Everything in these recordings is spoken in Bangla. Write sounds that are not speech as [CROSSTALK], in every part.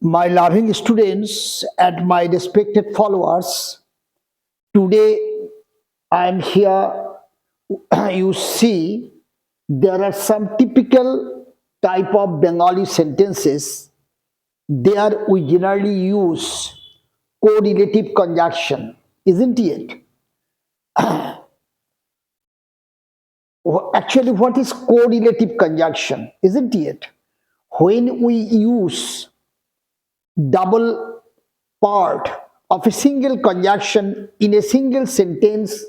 my loving students and my respected followers, today I am here. [CLEARS THROAT] You see, there are some typical type of Bengali sentences. There we generally use correlative conjunction, isn't it? [CLEARS THROAT] Actually, what is correlative conjunction, isn't it? When we use double part of a single conjunction in a single sentence,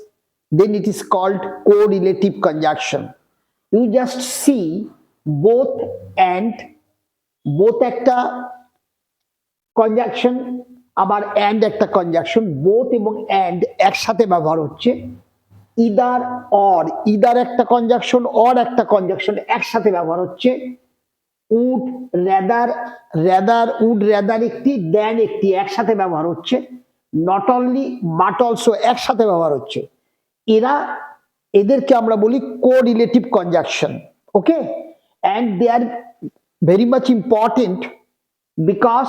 then it is called correlative conjunction. You just see both and both একটা কনজাকশন আবার অ্যান্ড একটা কনজাকশন বোথ এবং অ্যান্ড একসাথে ব্যবহার হচ্ছে ইদার অর ইদার একটা কনজাকশন অর একটা কনজাকশন হচ্ছে would rather rather, would rather একটি, দেন একটি একসাথে ব্যবহার হচ্ছে। নট অনলি বাট অলসো একসাথে ব্যবহার হচ্ছে। এরা, এদেরকে আমরা বলি correlative conjunction okay? And they are very much important because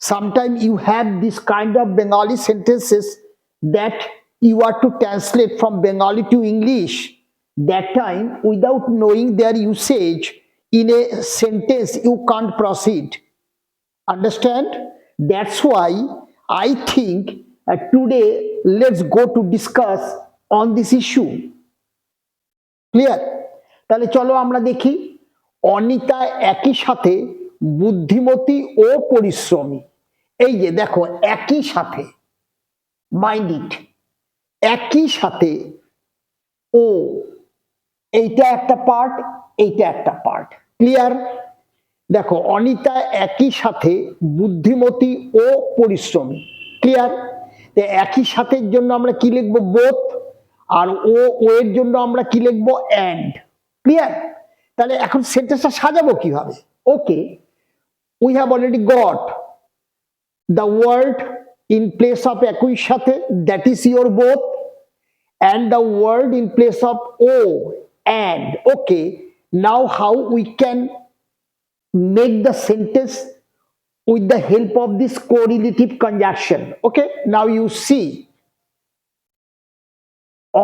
sometime you have this kind of Bengali sentences that you are to translate from Bengali to English that time without knowing their usage in a sentence, you can't proceed. Understand? That's why I think uh, today let's go to discuss on this issue. Clear তাহলে চলো আমরা দেখি অনিতা একই সাথে বুদ্ধিমতী ও পরিশ্রমী এই যে দেখো একই সাথে মাইন্ড ইট একই সাথে ও এইটা একটা পার্ট এইটা একটা পার্ট ক্লিয়ার দেখো, অনিতা একই সাথে বুদ্ধিমতী ও পরিশ্রমী। ক্লিয়ার একই সাথের জন্য আমরা কি লিখব? বোথ আর ও ও এর জন্য আমরা কি লিখব? অ্যান্ড ক্লিয়ার তাহলে এখন সেন্টেন্সটা সাজাবো কীভাবে? Okay we have already got the word in place of একই সাথে that is your both and the word in place of o. and okay now how we can make the sentence with the help of this correlative conjunction okay now you see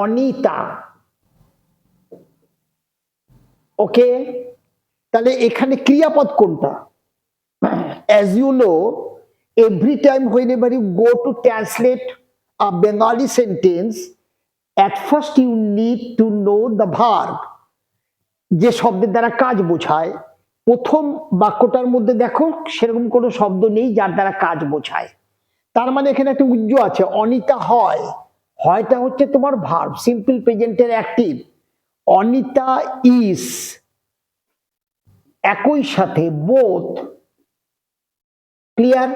Anita okay তাহলে এখানে ক্রিয়াপদ কোনটা as you know, every time whenever you go to translate a Bengali sentence, at first you need to know the verb. যে শব্দের দ্বারা কাজ বোঝায়। প্রথম বাক্যটার মধ্যে দেখো, সেরকম কোনো শব্দ নেই যার দ্বারা কাজ বোঝায়। তার মানে এখানে একটা উজ্জ আছে, অনিতা হয়। হয়টা হচ্ছে তোমার ভার্ব সিম্পল প্রেজেন্টের অ্যাক্টিভ অনিতা ইস একই সাথে বোথ ক্লিয়ার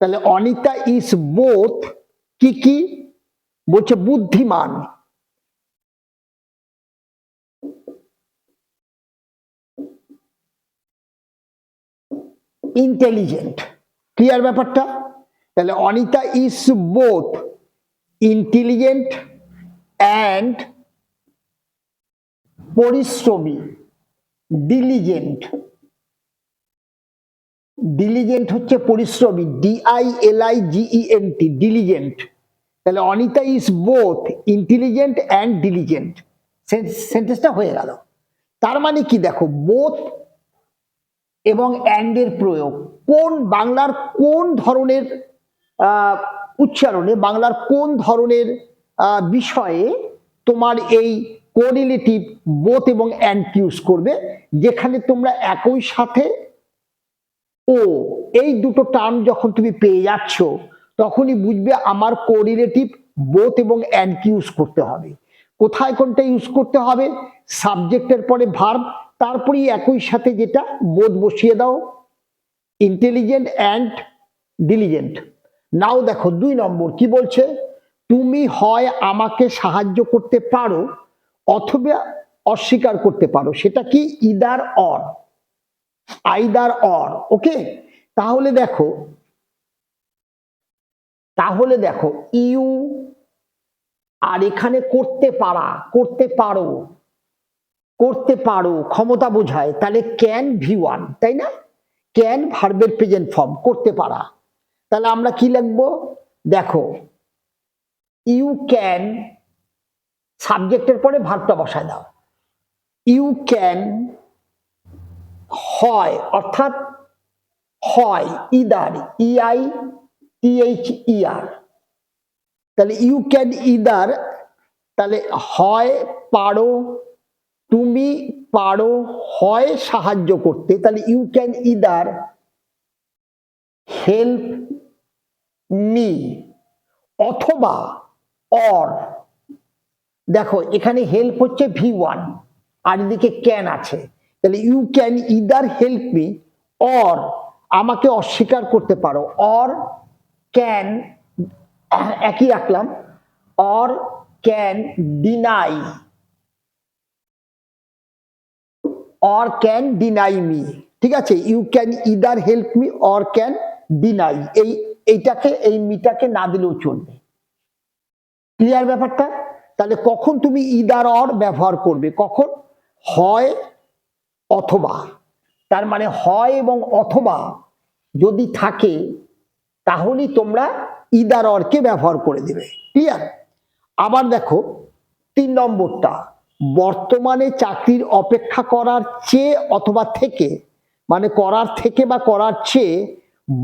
তাহলে অনিতা ইস বোথ কি কি? বলছে বুদ্ধিমান। ইন্টেলিজেন্ট ক্লিয়ার ব্যাপারটা? তাহলে Anita is both intelligent and পরিশ্রমী। ডিলিজেন্ট ডিলিজেন্ট হচ্ছে পরিশ্রমী D I L I G E N T diligent তাহলে Anita is both intelligent and diligent সেন্টেন্সটা হয়ে গেল। তার মানে কি দেখো বোথ এবং অ্যান্ডের প্রয়োগ। কোন বাংলার কোন ধরনের উচ্চারণে, বাংলার কোন ধরনের বিষয়ে তোমার এই কোরিলেটিভ বোথ এবং অ্যান্ড ইউজ করবে, যেখানে তোমরা একই সাথে ও, এই দুটো টার্ম যখন তুমি পেয়ে যাচ্ছ, তখনই বুঝবে আমার কোরিলেটিভ বোথ এবং অ্যান্ড ইউজ করতে হবে। কোথায় কোনটা ইউজ করতে হবে? সাবজেক্টের পরে ভার্ব তারপরেই একই সাথে যেটা বোধ বসিয়ে দাও। ইন্টেলিজেন্ট অ্যান্ড ডিলিজেন্ট নাও দেখো দুই নম্বর কি বলছে? তুমি হয় আমাকে সাহায্য করতে পারো, অথবা অস্বীকার করতে পারো, সেটা কি? Either or either or okay তাহলে দেখো তাহলে দেখো ইউ আর এখানে করতে পারা, করতে পারো করতে পারো, ক্ষমতা বোঝায়, তাহলে ক্যান ভি ওয়ান তাই না? ক্যান ভার্বের প্রেজেন্ট ফর্ম করতে পারা। তাহলে আমরা কি লিখব? দেখো ইউ ক্যান সাবজেক্টের পরে ভার্বটা বসায় দাও। ইউ ক্যান হয়, অর্থাৎ হয়, either E I T H E R তাহলে ইউ ক্যান ইদার তাহলে হয়, পারো, তুমি পারো, হয়, সাহায্য করতে। তাহলে you can either help me অথবা অর দেখো, এখানে হেল্প হচ্ছে ভি ওয়ান আর এদিকে ক্যান আছে। তাহলে you can either help me or আমাকে অস্বীকার করতে পারো অর ক্যান একই রাখলাম or can deny or can deny me ঠিক আছে? You can either help me or can deny এই, এইটাকে, এই মিটাকে না দিলেও চলবে। ক্লিয়ার ব্যাপারটা? তাহলে কখন তুমি ইদার অর ব্যবহার করবে? কখন? হয় অথবা। তার মানে হয় এবং অথবা যদি থাকে, তাহলেই তোমরা ইদার অরকে ব্যবহার করে দেবে। ক্লিয়ার আবার দেখো, তিন নম্বরটা, বর্তমানে চাকরির অপেক্ষা করার চেয়ে অথবা থেকে মানে করার থেকে বা করার চেয়ে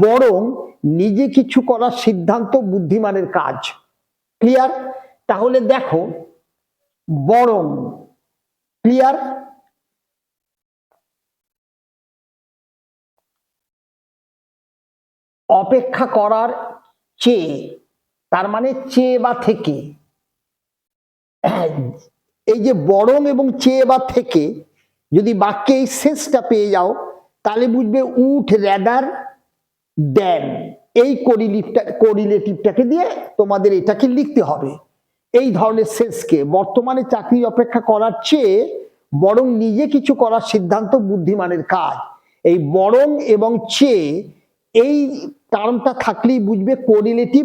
বরং নিজে কিছু করার সিদ্ধান্ত বুদ্ধিমানের কাজ। ক্লিয়ার তাহলে দেখো, বরং ক্লিয়ার অপেক্ষা করার চেয়ে, তার মানে চেয়ে বা থেকে। এই যে বরং এবং চেয়ে বা থেকে, যদি বাক্যে এই শেষটা পেয়ে যাও, তাহলে বুঝবে উঠ রেদার দেন এই কোরিলেটিভটা কোরিলেটিভটাকে দিয়ে তোমাদের এটাকে লিখতে হবে। এই ধরনের সেন্সকে বর্তমানে চাকরি অপেক্ষা করার চেয়ে বরং নিজে কিছু করার সিদ্ধান্ত বুদ্ধিমানের কাজ। এই বরং এবং চেয়ে এই টার্মটা থাকলেই বুঝবে correlative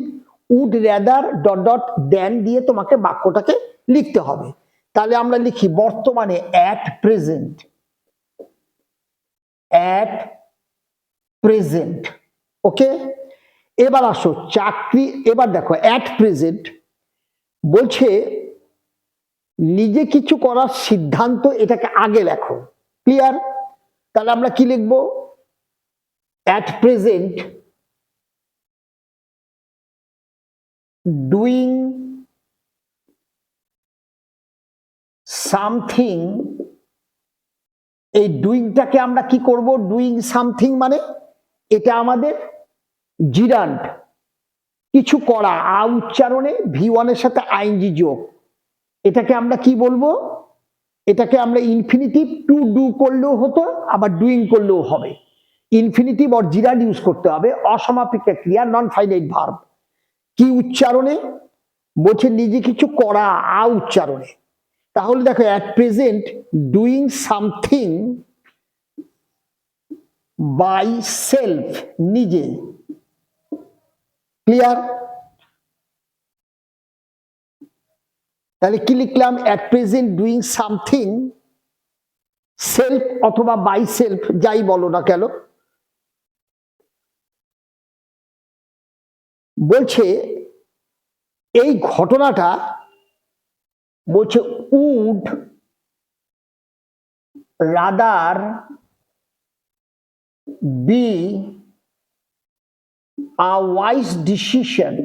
would rather dot dot then দিয়ে তোমাকে বাক্যটাকে লিখতে হবে। তাহলে আমরা লিখি বর্তমানে at present at present okay এবার আসো চাকরি, এবার দেখো অ্যাট প্রেজেন্ট বলছে নিজে কিছু করার সিদ্ধান্ত এটাকে আগে লেখো ক্লিয়ার তাহলে আমরা কি লিখব? অ্যাট প্রেজেন্ট ডুইং সামথিং এই ডুইংটাকে আমরা কি করব? ডুইং সামথিং মানে এটা আমাদের জিরান্ট কিছু করা, আ উচ্চারণে ভি ওয়ানের সাথে আইনজি যোগ। এটাকে আমরা কি বলব? এটাকে আমরা ইনফিনিটিভ টু ডু করলেও হতো, আবার ডুইং করলেও হবে। ইনফিনিটিভ অর জিরান্ট ইউজ করতে হবে, অসমাপিক ক্রিয়া নন ফাইনাইট ভার্ব কি উচ্চারণে? বলছে নিজে কিছু করা, আ উচ্চারণে। তাহলে দেখো at present doing something by self নিজে। ক্লিয়ার তাহলে কি লিখলাম? At present doing something self অথবা বাই সেলফ যাই বলো না কেন বলছে এই ঘটনাটা বলছে would rather be a wise decision.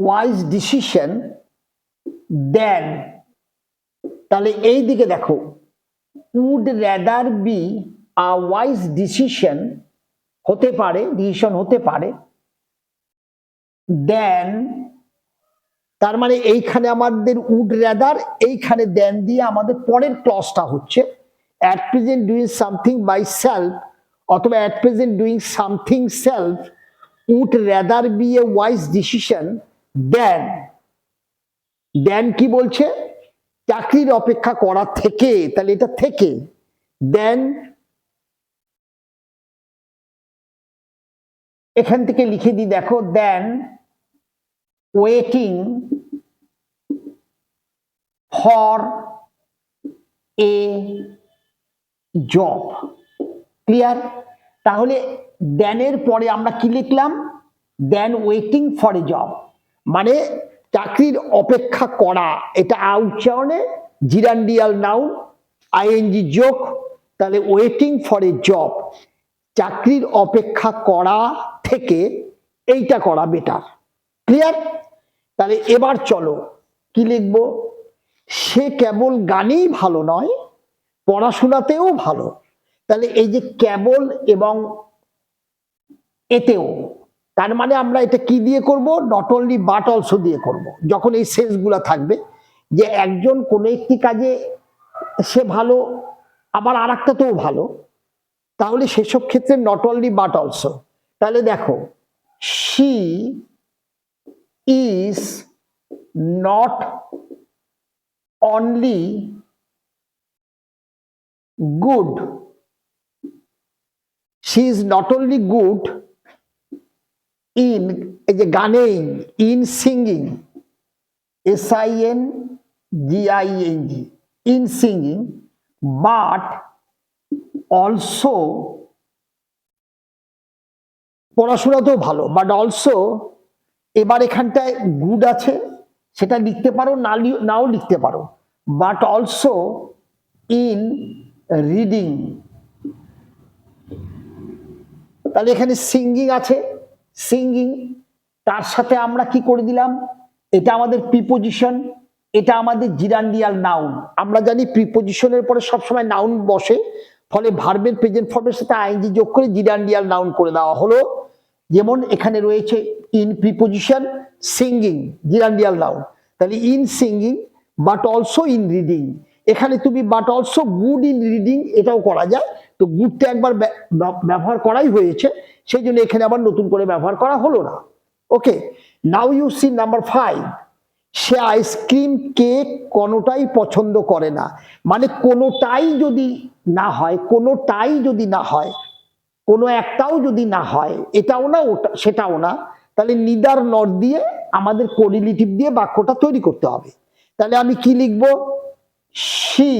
Wise decision then. তাহলে এই দিকে দেখো would rather be a wise decision হতে পারে ডিসিশন হতে পারে দেন তার মানে এইখানে আমাদের উড রেদার এইখানে দেন দিয়ে আমাদের পরের ক্লসটা হচ্ছে at present doing something by self অথবা at present doing something self would rather be a wise decision then then কি বলছে? চাকরির অপেক্ষা করা থেকে, তাহলে এটা থেকে। দেন এখান থেকে লিখে দিই, দেখো then waiting for a job clear তাহলে দেনের পরে আমরা কি লিখলাম? Then waiting for a job মানে চাকরির অপেক্ষা করা, এটা উচ্চারণে জিরান্ডিয়াল নাউন আইএনজি যোগ তাহলে ওয়েটিং ফর এ জব চাকরির অপেক্ষা করা থেকে এইটা করা বেটার ক্লিয়ার তাহলে এবার চলো, কি লিখব? সে কেবল গানেই ভালো নয়, পড়াশোনাতেও ভালো, তাহলে এই যে কেবল এবং এতেও তার মানে আমরা এটা কি দিয়ে করব? নট অনলি বাট অলসো দিয়ে করব। যখন এই সেন্সগুলো থাকবে, যে একজন কোনো একটি কাজে সে ভালো, আবার আর একটা একটাতেও ভালো, তাহলে সেসব ক্ষেত্রে নট অনলি বাট অলসো তাহলে দেখো she is not only good she is not only good in, এই যে গানেই in singing, S I N G I N G, in singing, but also পড়াশোনাতেও ভালো, বাট অলসো এবার এখানটায় গুড আছে, সেটা লিখতে পারো, না নাও লিখতে পারো, বাট অলসো ইন রিডিং। তাহলে এখানে সিঙ্গিং আছে সিঙ্গিং তার সাথে আমরা কি করে দিলাম? এটা আমাদের প্রিপোজিশন এটা আমাদের জিরান্ডিয়াল নাউন আমরা জানি প্রিপোজিশনের পরে সবসময় নাউন বসে, ফলে ভার্বের প্রেজেন্ট ফর্মের সাথে আইনজি যোগ করে জিরান্ডিয়াল নাউন করে দেওয়া হলো। যেমন এখানে রয়েছে in preposition singing gerundial noun তাহলে in singing but also in reading এখানে তুমি but also good in reading এটাও করা যায়। তো গুডটা একবার ব্য- ব্য- ব্যবহার করাই হয়েছে। সেই জন্য এখানে আবার নতুন করে ব্যবহার করা হলো না। Okay now you see number five say ice cream cake কোনোটাই পছন্দ করে না। মানে কোনোটাই যদি না হয়, কোনোটাই যদি না হয়, কোনো একটাও যদি না হয়, এটাও না, ওটা, সেটাও না, তাহলে নিদার নট দিয়ে আমাদের কোরিলেটিভ দিয়ে বাক্যটা তৈরি করতে হবে। তাহলে আমি কি লিখব? সি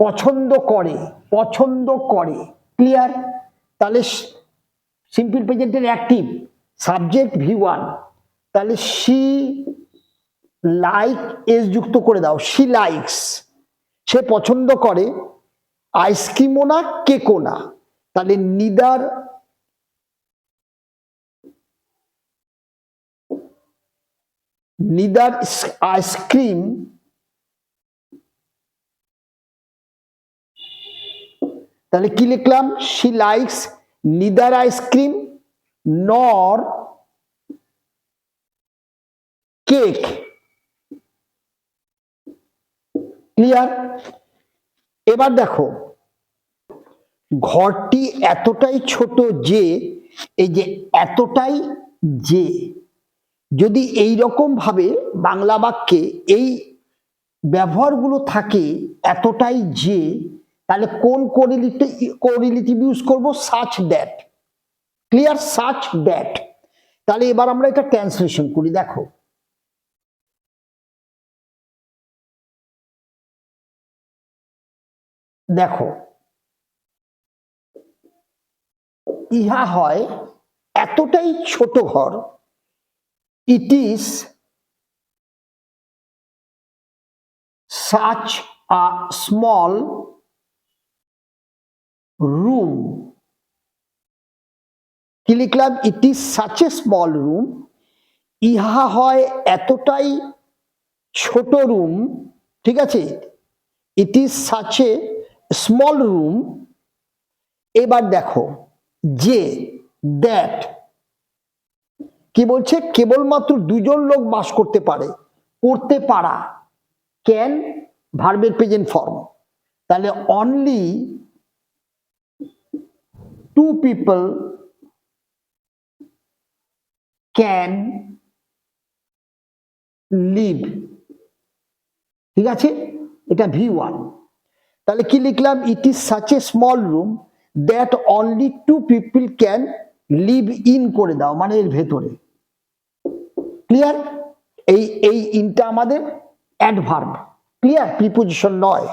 পছন্দ করে পছন্দ করে ক্লিয়ার তাহলে সিম্পল প্রেজেন্টের অ্যাক্টিভ সাবজেক্ট ভি ওয়ান তাহলে সি লাইক এস যুক্ত করে দাও সি লাইকস সে পছন্দ করে আইসক্রিমও না কেকও না, তাহলে নিদার নিদার আইসক্রিম তাহলে কি লিখলাম? She likes neither ice cream nor cake clear এবার দেখো, ঘরটি এতটাই ছোট যে, এই যে এতটাই যে, যদি এই ভাবে বাংলা বাক্যে এই ব্যবহারগুলো থাকে এতটাই যে তাহলে কোন কোরিলেটিভ কোরিলেটিভ ইউজ করব? Such that clear such that তাহলে এবার আমরা এটা ট্রান্সলেশন করি, দেখো। দেখো। ইহা হয় এতটাই ছোট ঘর it is such a small room কি লিখলাম it is such a small room ইহা হয় এতটাই ছোট রুম ঠিক আছে? It is such a small room এবার দেখো, যে দ্যাট কি বলছে? কেবলমাত্র দুজন লোক বাস করতে পারে, করতে পারা ক্যান ভার্বের প্রেজেন্ট ফর্ম তাহলে only two people can live ঠিক আছে? এটা ভি ওয়ান তাহলে কি লিখলাম? It is such a small room that only two people can live in করে দাও মানে এর ভেতরে। ক্লিয়ার এই এই ইনটা আমাদের অ্যাডভার্ব ক্লিয়ার প্রিপোজিশন নয়।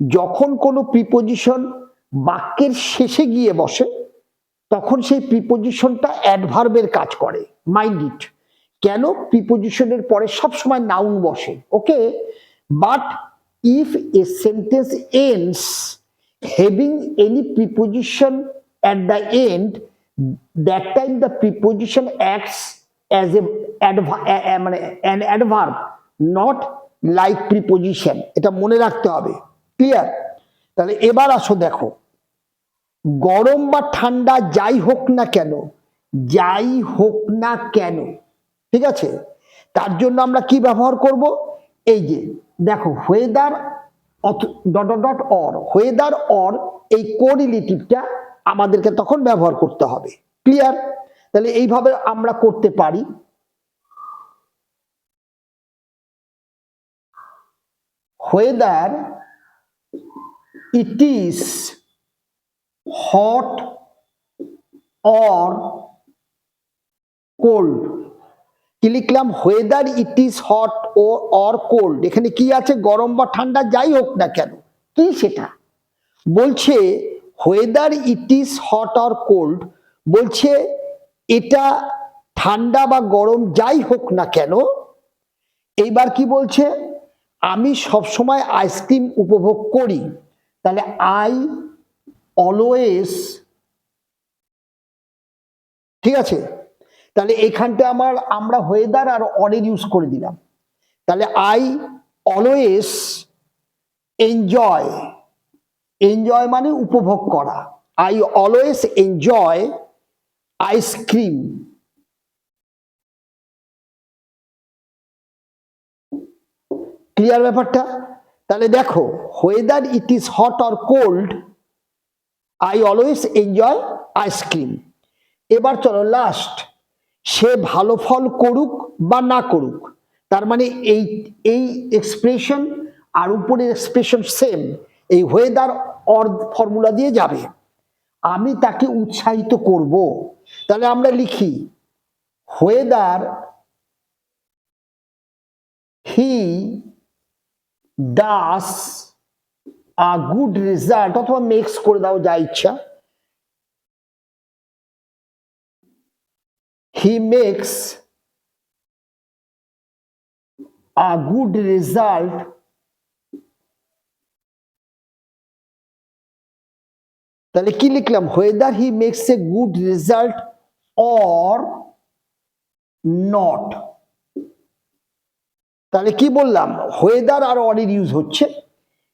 যখন কোনো প্রিপোজিশন বাক্যের শেষে গিয়ে বসে, তখন সেই প্রিপোজিশনটা অ্যাডভার্বের কাজ করে মাইন্ড ইট কেন? প্রিপোজিশনের পরে সবসময় নাউন বসে okay but if a sentence ends having any preposition at the end that time the preposition acts as a মানে an adverb, not like preposition. এটা মনে রাখতে হবে ক্লিয়ার তাহলে এবার আসো দেখো। গরম বা ঠান্ডা যাই হোক না কেন, যাই হোক না কেন, ঠিক আছে? তার জন্য আমরা কি ব্যবহার করব? এই যে, দেখো whether dot dot or whether or এই কোরিলেটিভটা আমাদেরকে তখন ব্যবহার করতে হবে। ক্লিয়ার তাহলে এইভাবে আমরা করতে পারি। Whether it is hot or cold কি লিখলাম? ওয়েদার ইট ইজ হট ও অর কোল্ড এখানে কি আছে? গরম বা ঠান্ডা, যাই হোক না কেন। কি সেটা? বলছে whether it is hot or cold বলছে, এটা ঠান্ডা বা গরম, যাই হোক না কেন। এইবার কি বলছে? আমি সবসময় আইসক্রিম উপভোগ করি। তাহলে আই অলওয়েজ ঠিক আছে? তাহলে এখানটা আমার, আমরা ওয়েদার আর অরের ইউজ করে দিলাম। তাহলে আই অলওয়েজ এনজয় এনজয় মানে উপভোগ করা। I always enjoy ice cream clear ব্যাপারটা? তাহলে দেখো whether it is hot or cold I always enjoy ice cream এবার চলো লাস্ট সে ভালো ফল করুক বা না করুক, তার মানে এই এই এক্সপ্রেশন আর উপরের এক্সপ্রেশন সেম এই ওয়েদার অর ফর্মুলা দিয়ে যাবে। আমি তাকে উৎসাহিত করব। তাহলে আমরা লিখি whether he does a good result অথবা মেক্স করে দাও যা ইচ্ছা he makes a good result তাহলে কি লিখলাম whether he makes a good result or not তাহলে কি বললাম? whether আর এর ইউজ হচ্ছে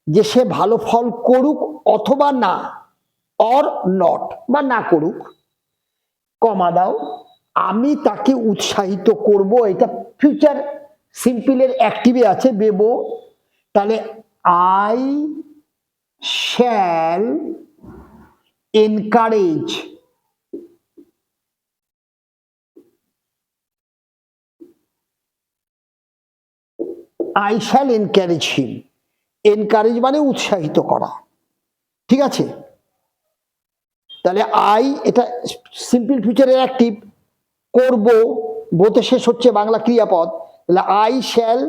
যে সে ভালো ফল করুক অথবা না অর নট বা না করুক কমা দাও, আমি তাকে উৎসাহিত করব, এটা ফিউচার সিম্পলের অ্যাক্টিভে আছে বেবো তাহলে I shall encourage I shall encourage him encourage মানে উৎসাহিত করা। ঠিক আছে? তাহলে আই এটা সিম্পল ফিউচারের অ্যাক্টিভ করব বোতে শেষ হচ্ছে বাংলা ক্রিয়াপদ। তাহলে আই শ্যাল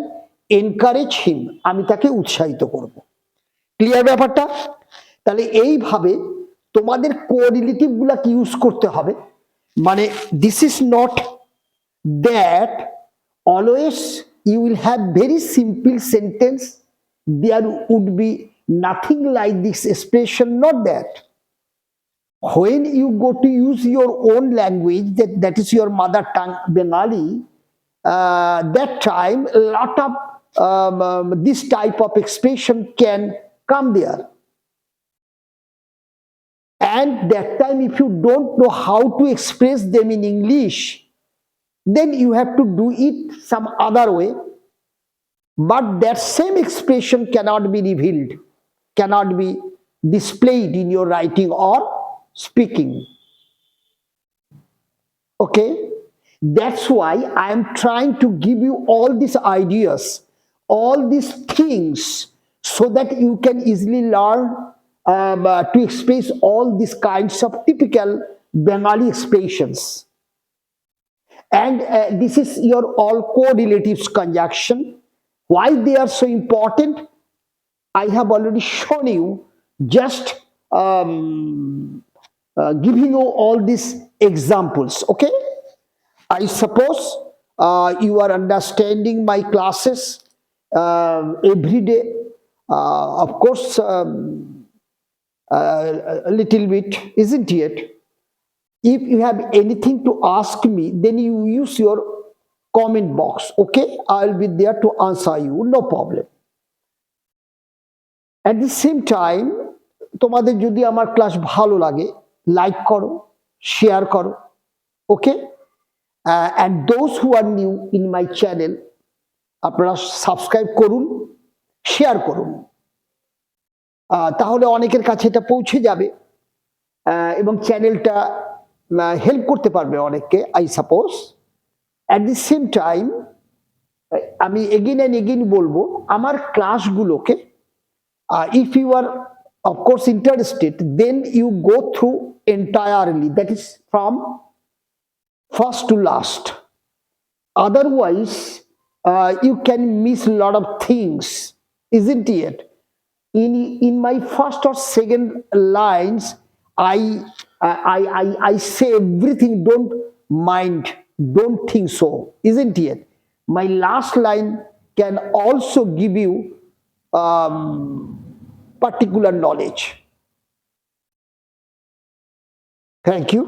এনকারেজ হিম আমি তাকে উৎসাহিত করব। ক্লিয়ার ব্যাপারটা? তাহলে এইভাবে তোমাদের কোরিলেটিভ গুলাকে ইউজ করতে হবে। মানে this is not that always you will have very simple sentence. There would be nothing like this expression not that. When you go to use your own language that, that is your mother tongue bengali uh, that time a lot of um, um, this type of expression can come there. And that time if you don't know how to express them in english then you have to do it some other way but that same expression cannot be revealed cannot be displayed in your writing or speaking. Okay? That's why I am trying to give you all these ideas all these things so that you can easily learn um, uh, to express all these kinds of typical Bengali expressions. And uh, this is your all correlatives conjunction. Why they are so important? I have already shown you just um, uh, giving you all these examples. Okay, I suppose uh, you are understanding my classes um, every day. Uh, of course, um, uh, a little bit, isn't it? If you have anything to ask me, then you use your comment box. Okay, I'll be there to answer you. No problem. At the same time তোমাদের যদি আমার ক্লাস ভালো লাগে লাইক করো শেয়ার করো okay and those who are new in my channel আপনারা সাবস্ক্রাইব করুন শেয়ার করুন তাহলে অনেকের কাছে এটা পৌঁছে যাবে এবং চ্যানেলটা হেল্প করতে পারবে অনেককে I suppose at the same time আমি এগেন অ্যান্ড এগেন বলব আমার ক্লাসগুলোকে uh, you are of course interested then you go through entirely that is from first to last otherwise uh, you can miss a lot of things isn't in in my first or second lines i i i, I say everything don't mind don't think so isn't it my last line can also give you um, particular knowledge. Thank you.